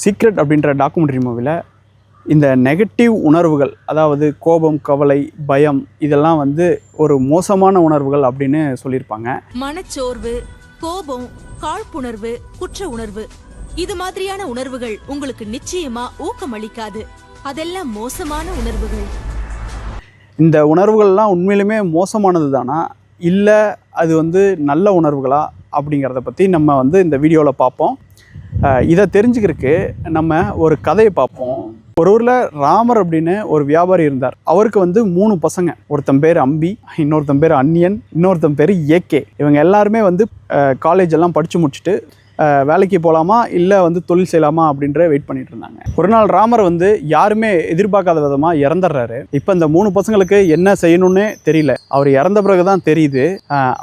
Secret அப்படின்ற documentary மூவியில் இந்த நெகட்டிவ் உணர்வுகள் அதாவது கோபம் கவலை பயம் இதெல்லாம் வந்து ஒரு மோசமான உணர்வுகள் அப்படின்னு சொல்லியிருப்பாங்க. மனச்சோர்வு கோபம் காழ்ப்புணர்வு குற்ற உணர்வு இது மாதிரியான உணர்வுகள் உங்களுக்கு நிச்சயமா ஊக்கமளிக்காது அதெல்லாம் மோசமான உணர்வுகள். இந்த உணர்வுகள்லாம் உண்மையிலுமே மோசமானது தானா? இல்லை அது வந்து நல்ல உணர்வுகளா? அப்படிங்கிறத பற்றி நம்ம வந்து இந்த வீடியோவில் பார்ப்போம். இதை தெரிஞ்சுக்கிறதுக்கு நம்ம ஒரு கதையை பார்ப்போம். ஒரு ஊரில் ராமர் அப்படின்னு ஒரு வியாபாரி இருந்தார். அவருக்கு வந்து மூணு பசங்க. ஒருத்தன் பேர் அம்பி இன்னொருத்தன் பேர் அன்னியன் இன்னொருத்தன் பேர் ஏகே இவங்க எல்லாருமே வந்து காலேஜ் எல்லாம் படித்து முடிச்சுட்டு வேலைக்கு போகலாமா இல்லை வந்து தொழில் செய்யலாமா அப்படின்ற வெயிட் பண்ணிட்டு இருந்தாங்க. ஒரு நாள் ராமர் வந்து யாருமே எதிர்பார்க்காத விதமாக இறந்துடுறாரு. இப்போ இந்த மூணு பசங்களுக்கு என்ன செய்யணும்னே தெரியல. அவர் இறந்த பிறகு தான் தெரியுது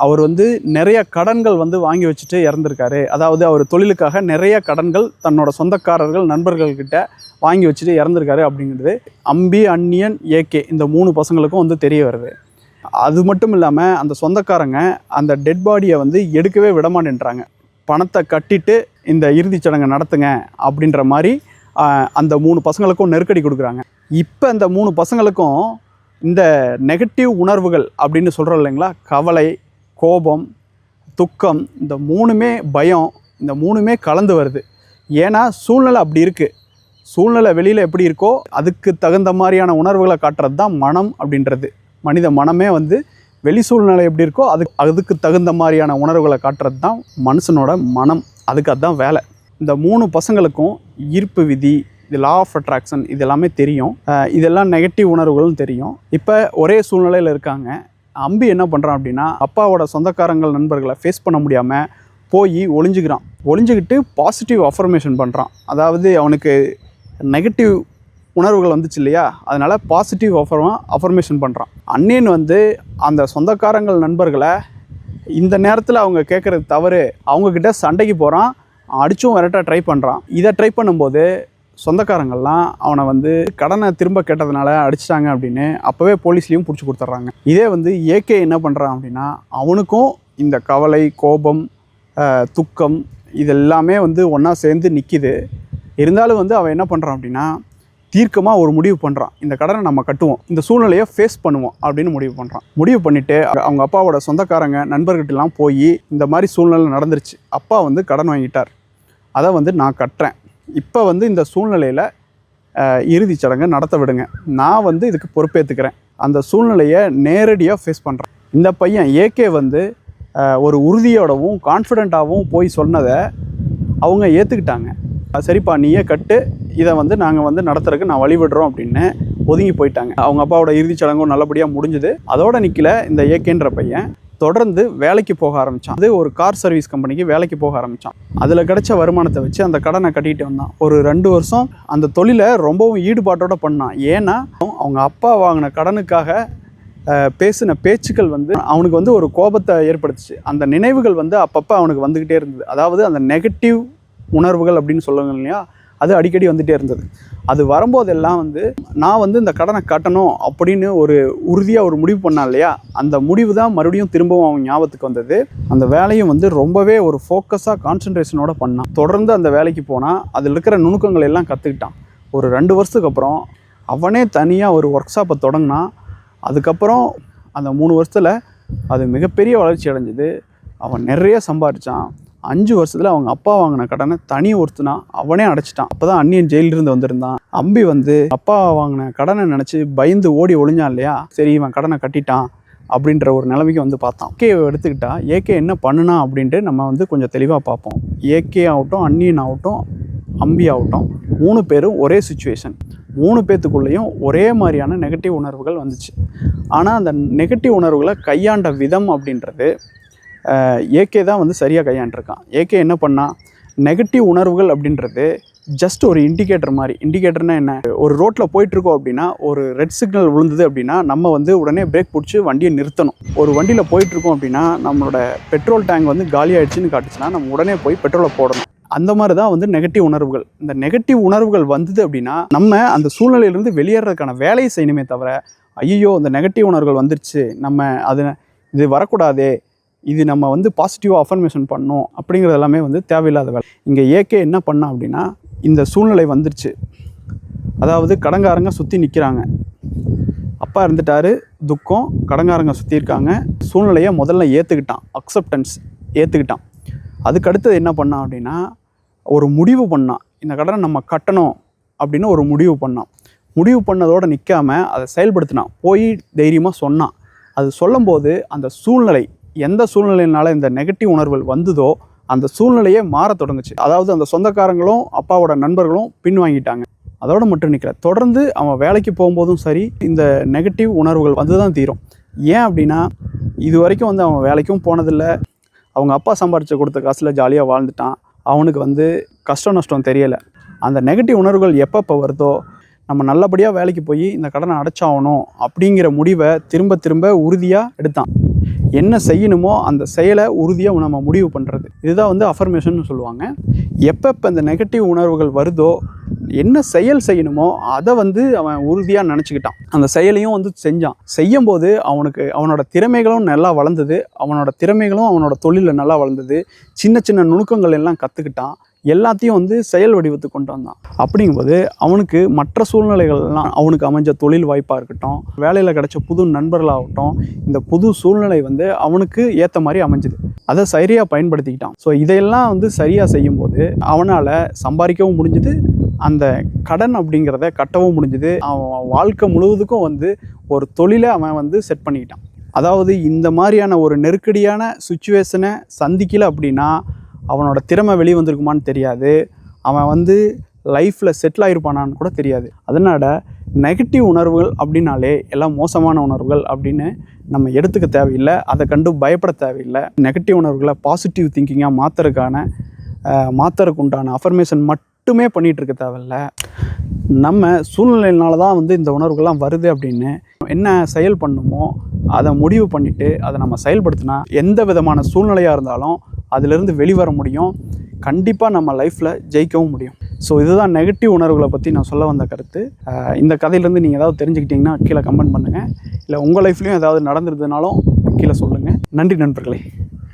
அவர் வந்து நிறைய கடன்கள் வந்து வாங்கி வச்சுட்டு இறந்துருக்காரு. அதாவது அவர் தொழிலுக்காக நிறைய கடன்கள் தன்னோட சொந்தக்காரர்கள் நண்பர்கள்கிட்ட வாங்கி வச்சுட்டு இறந்துருக்காரு அப்படிங்கிறது அம்பி அன்னியன் ஏகே இந்த மூணு பசங்களுக்கும் வந்து தெரிய வருது. அது மட்டும் இல்லாமல் அந்த சொந்தக்காரங்க அந்த டெட் பாடியை வந்து எடுக்கவே விடமாட்டேன்றாங்க பணத்தை கட்டிட்டு இந்த இறுதிச் சடங்கை நடத்துங்க அப்படின்ற மாதிரி அந்த மூணு பசங்களுக்கும் நெருக்கடி கொடுக்குறாங்க. இப்போ இந்த மூணு பசங்களுக்கும் இந்த நெகட்டிவ் உணர்வுகள் அப்படின்னு சொல்கிறோம் இல்லைங்களா? கவலை கோபம் துக்கம் இந்த மூணுமே பயம் இந்த மூணுமே கலந்து வருது. ஏன்னா சூழ்நிலை அப்படி இருக்குது சூழ்நிலை வெளியில் எப்படி இருக்கோ அதுக்கு தகுந்த மாதிரியான உணர்வுகளை காட்டுறது தான் மனம் அப்படின்றது. மனித மனமே வந்து வெளி சூழ்நிலை எப்படி இருக்கோ அது அதுக்கு தகுந்த மாதிரியான உணர்வுகளை காட்டுறது தான் மனுஷனோட மனம். அதுக்கு அதுதான் வேலை. இந்த மூணு பசங்களுக்கும் ஈர்ப்பு விதி இது லா ஆஃப் அட்ராக்ஷன் இது எல்லாமே தெரியும். இதெல்லாம் நெகட்டிவ் உணர்வுகளும் தெரியும். இப்போ ஒரே சூழ்நிலையில் இருக்காங்க. அம்பி என்ன பண்ணுறான் அப்படின்னா அப்பாவோட சொந்தக்காரங்கள் நண்பர்களை ஃபேஸ் பண்ண முடியாமல் போய் ஒளிஞ்சுக்கிறான். ஒளிஞ்சுக்கிட்டு பாசிட்டிவ் அஃபர்மேஷன் பண்ணுறான் அதாவது அவனுக்கு நெகட்டிவ் உணர்வுகள் வந்துச்சு இல்லையா? அதனால் பாசிட்டிவ் அஃபர்மா அஃபர்மேஷன் பண்ணுறான் அன்னியன் வந்து அந்த சொந்தக்காரங்கள் நண்பர்களை இந்த நேரத்தில் அவங்க கேட்குறது தவறு. அவங்கக்கிட்ட சண்டைக்கு போகிறான் அடித்தும் விரட்டாக ட்ரை பண்ணுறான் இதை ட்ரை பண்ணும்போது சொந்தக்காரங்கள்லாம் அவனை வந்து கடனை திரும்ப கேட்டதுனால அடிச்சிட்டாங்க அப்படின்னு அப்போவே போலீஸ்லேயும் பிடிச்சி கொடுத்துட்றாங்க. இதே வந்து ஏகே என்ன பண்ணுறான் அப்படின்னா அவனுக்கும் இந்த கவலை கோபம் துக்கம் இது எல்லாமே வந்து ஒன்றா சேர்ந்து நிற்கிது இருந்தாலும் வந்து அவன் என்ன பண்ணுறான் அப்படின்னா தீர்க்கமாக ஒரு முடிவு பண்ணுறான் இந்த கடனை நம்ம கட்டுவோம். இந்த சூழ்நிலையை ஃபேஸ் பண்ணுவோம் அப்படின்னு முடிவு பண்ணுறான் முடிவு பண்ணிவிட்டு அவங்க அப்பாவோட சொந்தக்காரங்க நண்பர்கிட்டலாம் போய் இந்த மாதிரி சூழ்நிலை நடந்துருச்சு. அப்பா வந்து கடன் வாங்கிட்டார். அதை வந்து நான் கட்டுறேன். இப்போ வந்து இந்த சூழ்நிலையில் இறுதிச் சடங்கு நடத்த விடுங்க. நான் வந்து இதுக்கு பொறுப்பேற்றுக்கிறேன் அந்த சூழ்நிலையை நேரடியாக ஃபேஸ் பண்ணுறேன் இந்த பையன் ஏகே வந்து ஒரு உறுதியோடவும் கான்ஃபிடெண்ட்டாகவும் போய் சொன்னதை அவங்க ஏற்றுக்கிட்டாங்க சரிப்பா நீயே கட்டு. இதை வந்து நாங்கள் வந்து நடத்துறதுக்கு நான் வழிவிடுறோம் அப்படின்னு ஒதுங்கி போயிட்டாங்க. அவங்க அப்பாவோட இறுதிச் சடங்கும் நல்லபடியாக முடிஞ்சுது. அதோட நிற்கல இந்த ஏகேன்ற பையன். தொடர்ந்து வேலைக்கு போக ஆரம்பித்தான் அது ஒரு கார் சர்வீஸ் கம்பெனிக்கு வேலைக்கு போக ஆரம்பித்தான் அதில் கிடைச்ச வருமானத்தை வச்சு அந்த கடனை கட்டிட்டு வந்தான். ஒரு ரெண்டு வருஷம் அந்த தொழிலை ரொம்பவும் ஈடுபாட்டோட பண்ணான். ஏன்னா அவங்க அப்பா வாங்கின கடனுக்காக பேசின பேச்சுக்கள் வந்து அவனுக்கு வந்து ஒரு கோபத்தை ஏற்படுத்துச்சு. அந்த நினைவுகள் வந்து அப்பப்போ அவனுக்கு வந்துக்கிட்டே இருந்தது. அதாவது அந்த நெகட்டிவ் உணர்வுகள் அப்படின்னு சொல்லுவாங்க இல்லையா? அது அடிக்கடி வந்துகிட்டே இருந்தது. அது வரும்போதெல்லாம் வந்து நான் வந்து இந்த கடனை கட்டணும் அப்படின்னு ஒரு உறுதியாக ஒரு முடிவு பண்ணான் இல்லையா? அந்த முடிவு தான் மறுபடியும் திரும்பவும் அவன் ஞாபகத்துக்கு வந்தது. அந்த வேலையும் வந்து ரொம்பவே ஒரு ஃபோக்கஸாக கான்சன்ட்ரேஷனோட பண்ணான். தொடர்ந்து அந்த வேலைக்கு போனால் அதில் இருக்கிற நுணுக்கங்கள் எல்லாம் கற்றுக்கிட்டான் ஒரு ரெண்டு வருஷத்துக்கு அப்புறம் அவனே தனியாக ஒரு ஒர்க் ஷாப்பை தொடங்கினான். அதுக்கப்புறம் அந்த மூணு வருஷத்தில் அது மிகப்பெரிய வளர்ச்சி அடைஞ்சது. அவன் நிறைய சம்பாரித்தான் அஞ்சு வருஷத்தில் அவங்க அப்பா வாங்கின கடனை தனி ஒருத்தனா அவனே அடைச்சிட்டான். அப்போ தான் அந்நியன் ஜெயிலிருந்து வந்திருந்தான். அம்பி வந்து அப்பா வாங்கின கடனை நினச்சி பயந்து ஓடி ஒளிஞ்சான் இல்லையா? சரி இவன் கடனை கட்டிட்டான். அப்படின்ற ஒரு நிலைமைக்கு வந்து பார்த்தான். ஏகே எடுத்துக்கிட்டா ஏகே என்ன பண்ணுனா அப்படின்ட்டு நம்ம வந்து கொஞ்சம் தெளிவாக பார்ப்போம். ஏகே ஆகட்டும் அன்னியன் ஆகட்டும் அம்பி ஆகட்டும் மூணு பேரும் ஒரே சுச்சுவேஷன் மூணு பேத்துக்குள்ளேயும் ஒரே மாதிரியான நெகட்டிவ் உணர்வுகள் வந்துச்சு. ஆனால் அந்த நெகட்டிவ் உணர்வுகளை கையாண்ட விதம் அப்படின்றது ஏகே தான் வந்து சரியாக கையாண்டிருக்கான். ஏகே என்ன பண்ணால் நெகட்டிவ் உணர்வுகள் அப்படின்றது ஜஸ்ட் ஒரு இண்டிகேட்டர் மாதிரி. இண்டிகேட்டர்னா என்ன? ஒரு ரோட்டில் போயிட்டுருக்கோம் அப்படின்னா ஒரு ரெட் சிக்னல் விழுந்தது அப்படின்னா நம்ம வந்து உடனே பிரேக் பிடிச்சி வண்டியை நிறுத்தணும். ஒரு வண்டியில் போயிட்டுருக்கோம் அப்படின்னா நம்மளோட பெட்ரோல் டேங்க் வந்து காலி ஆயிடுச்சுன்னு காட்டுச்சுன்னா நம்ம உடனே போய் பெட்ரோலை போடணும். அந்த மாதிரி தான் வந்து நெகட்டிவ் உணர்வுகள். இந்த நெகட்டிவ் உணர்வுகள் வந்தது அப்படின்னா நம்ம அந்த சூழ்நிலையிலேருந்து வெளியேறதுக்கான வேலையை செய்யணுமே தவிர ஐயோ இந்த நெகட்டிவ் உணர்வுகள் வந்துருச்சு. நம்ம அது இது வரக்கூடாது. இது நம்ம வந்து பாசிட்டிவாக அஃபர்மேஷன் பண்ணணும் அப்படிங்கிறது எல்லாமே வந்து தேவையில்லாத வேலை. இங்கே ஏகே என்ன பண்ணா அப்படின்னா இந்த சூழ்நிலை வந்துருச்சு. அதாவது கடங்காரங்க சுற்றி நிற்கிறாங்க அப்பா இருந்துட்டாரு துக்கம் கடங்காரங்க சுற்றி இருக்காங்க. சூழ்நிலையை முதல்ல ஏற்றுக்கிட்டான் அக்செப்டன்ஸ் ஏற்றுக்கிட்டான் அதுக்கு அடுத்தது என்ன பண்ணான் அப்படின்னா ஒரு முடிவு பண்ணான் இந்த கடனை நம்ம கட்டணும் அப்படின்னு ஒரு முடிவு பண்ணான். முடிவு பண்ணதோடு நிற்காம அதை செயல்படுத்தினான். போய் தைரியமாக சொன்னான். அது சொல்லும்போது அந்த சூழ்நிலை எந்த சூழ்நிலையினால இந்த நெகட்டிவ் உணர்வுகள் வந்ததோ அந்த சூழ்நிலையே மாறத் தொடங்குச்சு. அதாவது அந்த சொந்தக்காரங்களும் அப்பாவோட நண்பர்களும் பின்வாங்கிட்டாங்க. அதோட மட்டும் நிற்கல தொடர்ந்து அவன் வேலைக்கு போகும்போதும் சரி இந்த நெகட்டிவ் உணர்வுகள் வந்து தான் தீரும். ஏன் அப்படின்னா இது வரைக்கும் வந்து அவன் வேலைக்கும் போனதில்லை. அவங்க அப்பா சம்பாரித்து கொடுத்த காசில் ஜாலியாக வாழ்ந்துட்டான். அவனுக்கு வந்து கஷ்டம் நஷ்டம் தெரியலை. அந்த நெகட்டிவ் உணர்வுகள் எப்பப்போ வருதோ நம்ம நல்லபடியாக வேலைக்கு போய் இந்த கடனை அடைச்சாகணும் அப்படிங்கிற முடிவை திரும்ப திரும்ப உறுதியாக எடுத்தான். என்ன செய்யணுமோ அந்த செயலை உறுதியாக நம்ம முடிவு பண்ணுறது இதுதான் வந்து அஃபர்மேஷன் சொல்லுவாங்க. எப்பப்போ இந்த நெகட்டிவ் உணர்வுகள் வருதோ என்ன செயல் செய்யணுமோ அதை வந்து அவன் உறுதியாக நினச்சிக்கிட்டான். அந்த செயலையும் வந்து செஞ்சான். செய்யும் போது அவனுக்கு அவனோட திறமைகளும் நல்லா வளர்ந்தது. அவனோட திறமைகளும் அவனோட தொழிலில் நல்லா வளர்ந்தது. சின்ன சின்ன நுணுக்கங்கள் எல்லாம் கற்றுக்கிட்டான் எல்லாத்தையும் வந்து செயல் வடிவத்துக்கு கொண்டு வந்தான். அப்படிங்கும்போது அவனுக்கு மற்ற சூழ்நிலைகள்லாம் அவனுக்கு அமைஞ்ச தொழில் வாய்ப்பாக இருக்கட்டும் வேலையில் கிடைச்ச புது நண்பர்களாகட்டும் இந்த புது சூழ்நிலை வந்து அவனுக்கு ஏற்ற மாதிரி அமைஞ்சுது. அதை சரியாக பயன்படுத்திக்கிட்டான். ஸோ இதையெல்லாம் வந்து சரியாக செய்யும்போது அவனால் சம்பாதிக்கவும் முடிஞ்சுது அந்த கடன் அப்படிங்கிறத கட்டவும் முடிஞ்சுது. அவன் வாழ்க்கை முழுவதுக்கும் வந்து ஒரு தொழிலை அவன் வந்து செட் பண்ணிக்கிட்டான். அதாவது இந்த மாதிரியான ஒரு நெருக்கடியான சுச்சுவேஷனை சந்திக்கல அப்படின்னா அவனோட திறமை வெளியே வந்திருக்குமான்னு தெரியாது. அவன் வந்து லைஃப்பில் செட்டில் ஆகிருப்பானான்னு கூட தெரியாது. அதனால் நெகட்டிவ் உணர்வுகள் அப்படின்னாலே எல்லாம் மோசமான உணர்வுகள் அப்படின்னு நம்ம எடுத்துக்க தேவையில்லை. அதை கண்டு பயப்பட தேவையில்லை. நெகட்டிவ் உணர்வுகளை பாசிட்டிவ் திங்கிங்காக மாற்றுறதுக்கான மாற்றுறதுக்கு உண்டான அஃபர்மேஷன் மட்டுமே பண்ணிகிட்டு இருக்க தேவையில்ல. நம்ம சூழ்நிலையினால தான் வந்து இந்த உணர்வுகள்லாம் வருது அப்படின்னு என்ன செயல் பண்ணுமோ அதை முடிவு பண்ணிவிட்டு அதை நம்ம செயல்படுத்தினா எந்த விதமான சூழ்நிலையாக இருந்தாலும் அதிலிருந்து வெளிவர முடியும். கண்டிப்பாக நம்ம லைஃப்பில் ஜெயிக்கவும் முடியும். ஸோ இதுதான் நெகட்டிவ் உணர்வுகளை பற்றி நான் சொல்ல வந்த கருத்து. இந்த கதையிலேருந்து நீங்கள் ஏதாவது தெரிஞ்சுக்கிட்டிங்கன்னா கீழே கமெண்ட் பண்ணுங்கள் இல்லை உங்கள் லைஃப்லையும் ஏதாவது நடந்துருதுனாலும் கீழே சொல்லுங்கள் நன்றி நண்பர்களே.